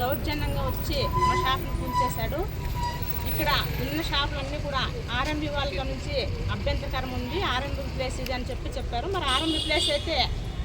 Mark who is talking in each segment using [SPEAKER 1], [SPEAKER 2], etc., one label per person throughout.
[SPEAKER 1] దౌర్జన్యంగా వచ్చి మా షాప్ని కూల్చేశాడు ఇక్కడ ఉన్న షాపులన్నీ కూడా ఆర్ఎంబి వాళ్ళ నుంచి అభ్యంతరకరం ఉంది. ఆర్ఎంబి ప్లేస్ ఇది అని చెప్పి చెప్పారు. మరి ఆర్ఎంబి ప్లేస్ అయితే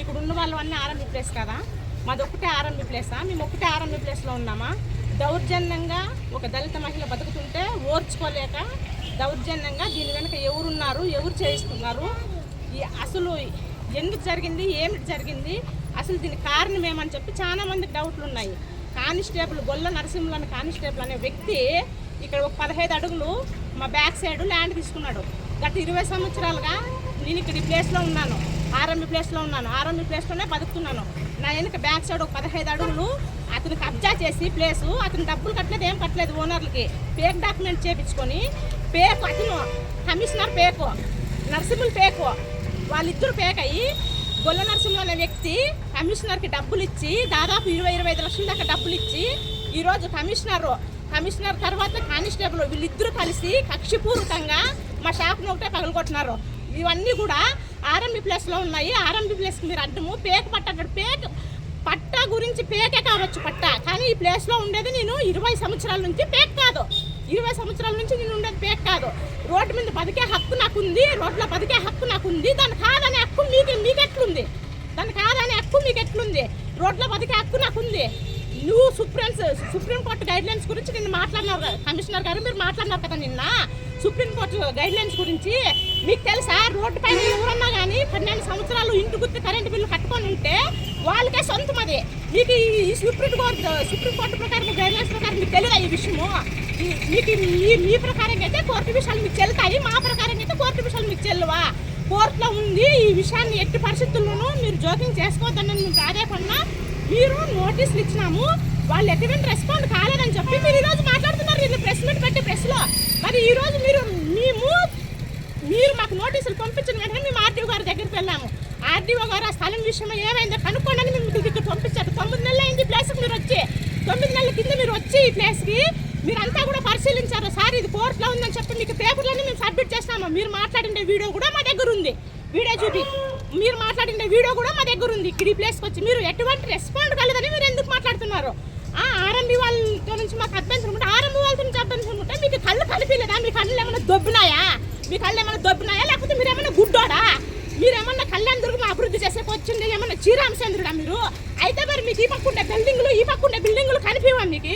[SPEAKER 1] ఇక్కడ ఉన్న వాళ్ళవన్నీ ఆర్ఎంబి ప్లేస్ కదా? మాది ఒక్కటే ఆర్ఎంబి ప్లేసా మేము ఒక్కటే ఆర్ఎంబి ప్లేస్లో ఉన్నామా? దౌర్జన్యంగా ఒక దళిత మహిళ బతుకుతుంటే ఓర్చుకోలేక దౌర్జన్యంగా దీని వెనుక ఎవరున్నారు? ఎవరు చేయిస్తున్నారు? ఈ అసలు ఎందుకు జరిగింది? ఏమిటి జరిగింది? అసలు దీని కారణం ఏమని చెప్పి చాలామందికి డౌట్లు ఉన్నాయి. కానిస్టేబుల్ గొల్ల నరసింహులు అనే కానిస్టేబుల్ అనే వ్యక్తి ఇక్కడ ఒక పదహైదు అడుగులు మా బ్యాక్ సైడ్ ల్యాండ్ తీసుకున్నాడు. గత ఇరవై సంవత్సరాలుగా నేను ఇక్కడ ఈ ప్లేస్లో ఉన్నాను. ఆర్ఎంబి ప్లేస్లో ఉన్నాను. ఆర్ఎంబి ప్లేస్లోనే బతుకుతున్నాను. నా వెనుక బ్యాక్ సైడ్ ఒక పదహైదు అడుగులు అతను కబ్జా చేసి ప్లేసు అతను డబ్బులు కట్టలేదు ఏం కట్టలేదు ఓనర్లకి పేక్ డాక్యుమెంట్ చేపించుకొని పేకు అతను కమిషనర్ పేకు నర్సింహులు పేకు వాళ్ళిద్దరు పేక్ అయ్యి గొల్ల నరసింహ అనే వ్యక్తి కమిషనర్కి డబ్బులు ఇచ్చి దాదాపు ఇరవై ఇరవై ఐదు లక్షల దాకా డబ్బులు ఇచ్చి ఈరోజు కమిషనర్. కమిషనర్ తర్వాత కానిస్టేబుల్ వీళ్ళిద్దరూ కలిసి కక్షిపూర్వకంగా మా షాప్ను ఒకటే పగలగొట్టినారు. ఇవన్నీ కూడా ఆర్ఎంబి ప్లేస్లో ఉన్నాయి. ఆర్ఎంబి ప్లేస్కి మీరు అడ్డము. పేక పట్టాడు పేక పట్టా గురించి పేకే కావచ్చు పట్టా. కానీ ఈ ప్లేస్లో ఉండేది నేను ఇరవై సంవత్సరాల నుంచి పేక్ కాదు. ఇరవై సంవత్సరాల నుంచి నేను ఉండేది పేక్ కాదు. రోడ్డు మీద బతికే హక్కు నాకు ఉంది రోడ్లో బతికే హక్కు నాకు ఉంది దాని కాదనే హక్కు మీకు మీకు ఎట్లుంది దాని కాదనే హక్కు మీకు ఎట్లుంది రోడ్లో బతికే హక్కు నాకు ఉంది నువ్వు సుప్రీం సుప్రీం కోర్టు గురించి నిన్న మాట్లాడినారు కమిషనర్ గారు మీరు మాట్లాడినారు కదా నిన్న? సుప్రీం కోర్టు గైడ్ లైన్స్ గురించి మీకు తెలుసా? రోడ్డు పైన ఎవరన్నా కానీ పన్నెండు సంవత్సరాలు ఇంటి గుర్తు కరెంటు బిల్లు కట్టుకొని ఉంటే వాళ్ళకే సొంతం అది. మీకు ఈ సుప్రీం కోర్టు సుప్రీం కోర్టు ప్రకారం గైడ్ లైన్స్ ప్రకారం మీకు తెలియదా ఈ విషయము? మీకు ఈ మీ ప్రకారం అయితే కోర్టు విషయాలు మీకు చెల్లుతాయి మా ప్రకారం అయితే కోర్టు విషయాలు మీకు చెల్లవా? కోర్టులో ఉంది ఈ విషయాన్ని ఎట్టి పరిస్థితుల్లోనూ మీరు జోక్యం చేసుకోవద్దని మేము ప్రాధాయపడినా మీరు నోటీసులు ఇచ్చినాము వాళ్ళు ఎటువంటి రెస్పాండ్ కాలేదని చెప్పి మీరు ఈరోజు మాట్లాడుతున్నారు వీళ్ళు ప్రెస్ మీట్ పెట్టి ప్రెస్లో మరి ఈరోజు మీరు మేము మీరు మాకు నోటీసులు పంపించిన వెంటనే మేము ఆర్డీఓ గారి దగ్గరికి వెళ్ళాము ఆర్డీఓ గారు ఆ స్థలం విషయం ఏమైందో కనుక్కోండి అని మేము మీకు ఇక్కడ పంపించారు. తొమ్మిది నెలలు అయింది ప్లేస్కి మీరు వచ్చి. తొమ్మిది నెలల కింద మీరు వచ్చి ఈ ప్లేస్కి మీరంతా కూడా పరిశీలించారు. సార్ ఇది కోర్టులో ఉందని చెప్పి మీకు పేపర్లోనే మేము సబ్మిట్ చేస్తాము మీరు మాట్లాడిన వీడియో కూడా మా దగ్గర ఉంది. వీడియో చూపి. మీరు మాట్లాడిన వీడియో కూడా మా దగ్గర ఉంది. ఇక్కడ ఈ ప్లేస్కి వచ్చి మీరు ఎటువంటి రెస్పాండ్ కలదని మీరు ఎందుకు మాట్లాడుతున్నారు? ఆ ఆర్ఎంబీ వాళ్ళతో నుంచి మాకు అభ్యంతరం ఉంటే ఆర్ఎంబి వాళ్ళతో నుంచి అభ్యంతరం ఉంటే మీకు కళ్ళు కలిపిలేదా మీ కళ్ళు ఏమైనా దొబ్బినాయా? మీ కళ్ళు ఏమైనా దొబ్బినాయా? లేకపోతే మీరు ఏమైనా గుడ్డోడా? మీరేమన్నా కళ్ళు వచ్చింది ఏమన్నా చీరామచంద్రుడా మీరు? అయితే మరి మీకు ఈ పక్కండే బిల్డింగ్లు ఈ పక్కుండే బిల్డింగ్లు కనిపించవా మీకు?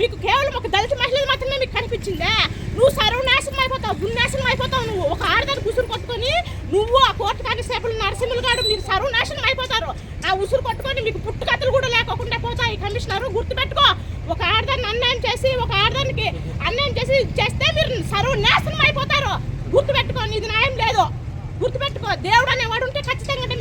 [SPEAKER 1] మీకు కేవలం ఒక దళిత మహిళలు మాత్రమే మీకు కనిపించిందా? నువ్వు సర్వనాశనం అయిపోతావు గున్నాశనం అయిపోతావు నువ్వు ఒక ఆడదాన్ని ఉసురు కొట్టుకొని నువ్వు ఆ కోర్టు కానిస్టేబుల్ నరసింహులు గారు మీరు సర్వనాశనం అయిపోతారు. ఆ ఉసురు కొట్టుకొని మీకు పుట్టుకథలు కూడా లేకుండా పోతాయి కమిషనర్. గుర్తుపెట్టుకో ఒక ఆడదాన్ని అన్యాయం చేసి ఒక ఆడదానికి అన్యాయం చేసి చేస్తే మీరు సర్వనాశనం అయిపోతారు. గుర్తుపెట్టుకో ఇది న్యాయం లేదు. గుర్తుపెట్టుకో దేవుడు అనేవాడు ఉంటే ఖచ్చితంగా